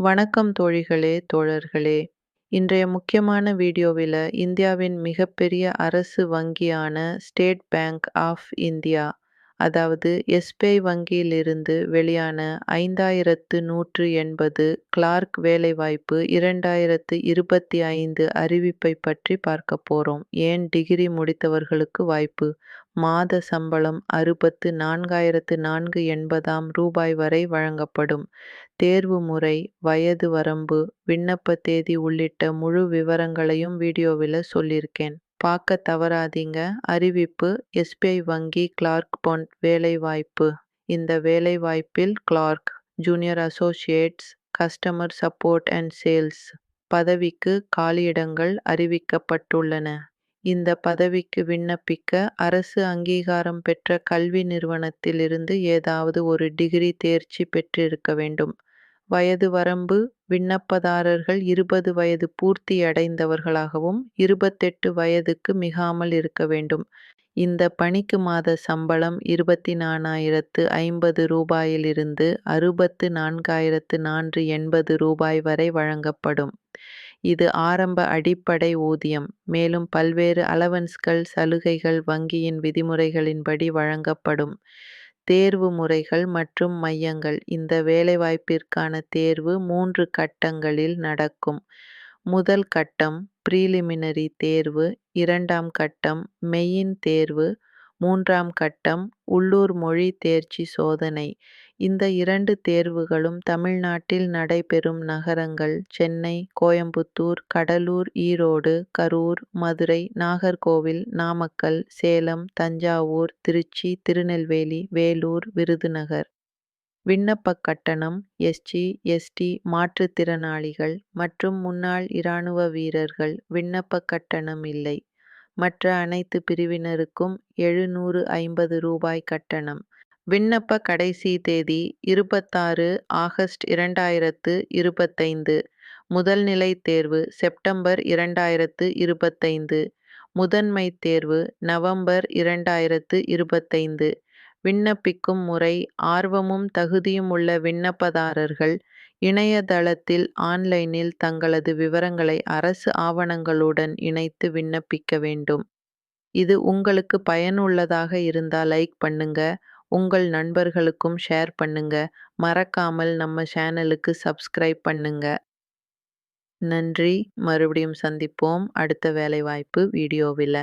வணக்கம் தோழிகளே, தோழர்களே! இன்றைய முக்கியமான வீடியோவில் இந்தியாவின் மிகப்பெரிய அரசு வங்கியான ஸ்டேட் பேங்க் ஆஃப் இந்தியா அதாவது எஸ்.பி.ஐ வங்கியிலிருந்து வெளியான ஐந்தாயிரத்து நூற்று எண்பது கிளார்க் வேலைவாய்ப்பு இரண்டாயிரத்து இருபத்தி ஐந்து அறிவிப்பை பற்றி பார்க்க போகிறோம் ஏன் டிகிரி முடித்தவர்களுக்கு வாய்ப்பு? மாத சம்பளம் அறுபத்து நான்காயிரத்து நான்கு எண்பதாம் ரூபாய் வரை வழங்கப்படும். தேர்வு முறை, வயது வரம்பு, விண்ணப்ப தேதி உள்ளிட்ட முழு விவரங்களையும் வீடியோவில் சொல்லியிருக்கேன். பார்க்க தவறாதீங்க. அறிவிப்பு எஸ்.பி.ஐ வங்கி கிளார்க் பொன் வேலைவாய்ப்பு இந்த வேலைவாய்ப்பில் clerk, junior associates, customer support and sales பதவிக்கு காலியிடங்கள் அறிவிக்கப்பட்டுள்ளன. இந்த பதவிக்கு விண்ணப்பிக்க அரசு அங்கீகாரம் பெற்ற கல்வி நிறுவனத்தில் இருந்து ஏதாவது ஒரு டிகிரி தேர்ச்சி பெற்றிருக்க வேண்டும். வயது வரம்பு விண்ணப்பதாரர்கள் இருபது வயது பூர்த்தி அடைந்தவர்களாகவும் இருபத்தெட்டு வயதுக்கு மிகாமல் இருக்க வேண்டும். இந்த பணிக்கு மாத சம்பளம் இருபத்தி நான்காயிரத்து ஐம்பது ரூபாயிலிருந்து அறுபத்து நான்காயிரத்து நான்கு எண்பது ரூபாய் வரை வழங்கப்படும். இது ஆரம்ப அடிப்படை ஊதியம். மேலும் பல்வேறு அலவன்ஸ்கள், சலுகைகள் வங்கியின் விதிமுறைகளின்படி வழங்கப்படும். தேர்வு முறைகள் மற்றும் மையங்கள் இந்த வேலைவாய்ப்பிற்கான தேர்வு மூன்று கட்டங்களில் நடக்கும். முதல் கட்டம் ப்ரீலிமினரி தேர்வு, இரண்டாம் கட்டம் மெயின் தேர்வு, மூன்றாம் கட்டம் உள்ளூர் மொழி தேர்ச்சி சோதனை. இந்த இரண்டு தேர்வுகளும் தமிழ்நாட்டில் நடைபெறும் நகரங்கள் சென்னை, கோயம்புத்தூர், கடலூர், ஈரோடு, கரூர், மதுரை, நாகர்கோவில், நாமக்கல், சேலம், தஞ்சாவூர், திருச்சி, திருநெல்வேலி, வேலூர், விருதுநகர். விண்ணப்பக் கட்டணம் எஸ்.சி., எஸ்.டி., மாற்றுத்திறனாளிகள் மற்றும் முன்னாள் இராணுவ வீரர்கள் விண்ணப்பக் கட்டணம் இல்லை. மற்ற அனைத்து பிரிவினருக்கும் எழுநூறு ஐம்பது ரூபாய் கட்டணம். விண்ணப்ப கடைசி தேதி இருபத்தாறு ஆகஸ்ட் இரண்டாயிரத்து இருபத்தைந்து. முதல்நிலை தேர்வு செப்டம்பர் இரண்டாயிரத்து இருபத்தைந்து. முதன்மை தேர்வு நவம்பர் இரண்டாயிரத்து இருபத்தைந்து. விண்ணப்பிக்கும் முறை ஆர்வமும் தகுதியும் உள்ள விண்ணப்பதாரர்கள் இணையதளத்தில் ஆன்லைனில் தங்களது விவரங்களை அரசு ஆவணங்களுடன் இணைத்து விண்ணப்பிக்க வேண்டும். இது உங்களுக்கு பயனுள்ளதாக இருந்தால் லைக் பண்ணுங்க. உங்கள் நண்பர்களுக்கும் ஷேர் பண்ணுங்க. மறக்காமல் நம்ம சேனலுக்கு சப்ஸ்கிரைப் பண்ணுங்க. நன்றி. மறுபடியும் சந்திப்போம் அடுத்த வேலைவாய்ப்பு வீடியோவில்